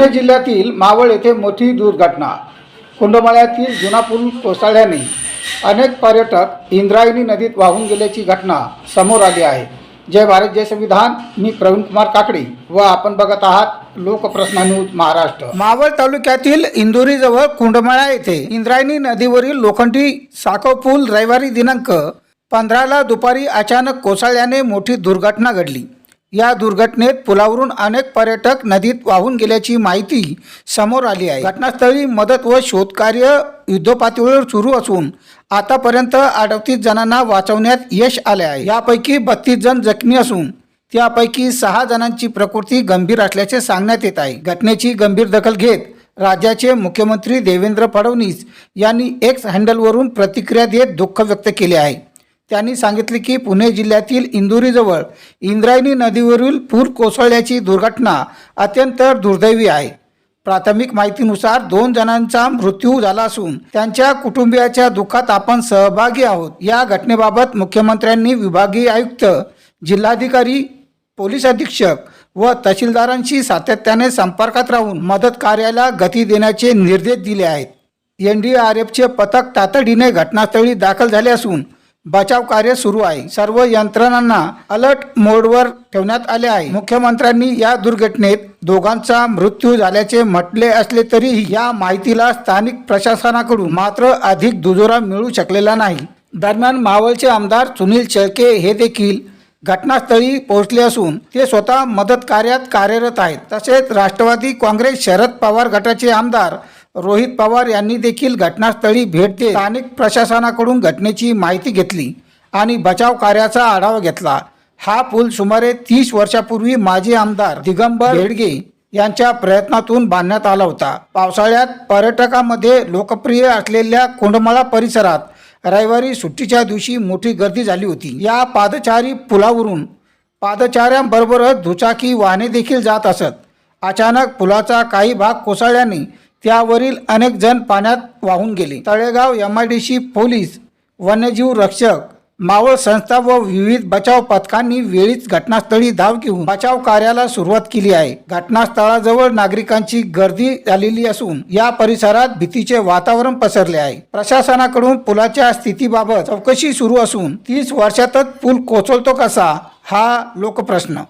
पुणे जिल्ह्यातील मावळ येथे मोठी दुर्घटना. कुंडमाळ्यातील जुना पूल कोसळल्याने अनेक पर्यटक इंद्रायणी नदीत वाहून गेल्याची घटना समोर आली आहे. जय भारत जय संविधान. मी प्रवीण कुमार काकडे व आपण बघत आहात लोकप्रश्न न्यूज महाराष्ट्र. मावळ तालुक्यातील इंदोरीजवळ कुंडमाळा येथे इंद्रायणी नदीवरील लोखंडी साखव पूल रविवारी दिनांक पंधराला दुपारी अचानक कोसळल्याने मोठी दुर्घटना घडली. या दुर्घटनेत पुलावरून अनेक पर्यटक नदीत वाहून गेल्याची माहिती समोर आली आहे. घटनास्थळी मदत व शोधकार्य युद्धपातळीवर सुरू असून आतापर्यंत अडतीस जणांना वाचवण्यात यश आले आहे. यापैकी बत्तीस जण जखमी असून त्यापैकी सहा जणांची प्रकृती गंभीर असल्याचे सांगण्यात येत आहे. घटनेची गंभीर दखल घेत राज्याचे मुख्यमंत्री देवेंद्र फडणवीस यांनी एक्स हँडलवरून प्रतिक्रिया देत दुःख व्यक्त केले आहे. त्यांनी सांगितले की पुणे जिल्ह्यातील इंदुरीजवळ इंद्रायणी नदीवरील पूर कोसळल्याची दुर्घटना अत्यंत दुर्दैवी आहे. प्राथमिक माहितीनुसार दोन जणांचा मृत्यू झाला असून त्यांच्या कुटुंबियाच्या दुःखात आपण सहभागी आहोत. या घटनेबाबत मुख्यमंत्र्यांनी विभागीय आयुक्त जिल्हाधिकारी पोलीस अधीक्षक व तहसीलदारांशी सातत्याने संपर्कात राहून मदत कार्याला गती देण्याचे निर्देश दिले आहेत. एन डी आर एफचे पथक तातडीने घटनास्थळी दाखल झाले असून बचाव कार्य सुरू आहे. सर्व यंत्रणांना अलर्ट मोडवर ठेवण्यात आले आहे. मुख्यमंत्र्यांनी या दुर्घटनेत दोघांचा मृत्यू झाल्याचे म्हटले असले तरीही या माहितीला स्थानिक प्रशासनाकडून मात्र अधिक दुजोरा मिळू शकलेला नाही. दरम्यान मावळचे आमदार सुनील शेळके हे देखील घटनास्थळी पोहोचले असून ते स्वतः मदत कार्यात कार्यरत आहेत. तसेच राष्ट्रवादी काँग्रेस शरद पवार गटाचे आमदार रोहित पवार यांनी देखील घटनास्थळी भेट देत स्थानिक प्रशासनाकडून घटनेची माहिती घेतली आणि बचाव कार्याचा आढावा घेतला. हा पूल सुमारे तीस वर्षापूर्वी माजी आमदार दिगंबर हेडगे यांच्या प्रयत्नातून बांधण्यात आला होता. पावसाळ्यात पर्यटकामध्ये लोकप्रिय असलेल्या कोंडमाळा परिसरात रविवारी सुट्टीच्या दिवशी मोठी गर्दी झाली होती. या पादचारी पुलावरून पादचाऱ्यांबरोबरच दुचाकी वाहने देखील जात असत. अचानक पुलाचा काही भाग कोसळल्याने त्यावरील अनेक जण पाण्यात वाहून गेले. Talegaon M I D C police वन्यजीव रक्षक मावळ संस्था व विविध बचाव पथकांनी वेळीच घटनास्थळी धाव घेऊन बचाव कार्याला सुरुवात केली आहे. घटनास्थळाजवळ नागरिकांची गर्दी झालेली असून या परिसरात भीतीचे वातावरण पसरले आहे. प्रशासनाकडून पुलाच्या स्थितीबाबत चौकशी सुरू असून तीस वर्षातच पूल कोसळतो कसा हा लोकप्रश्न.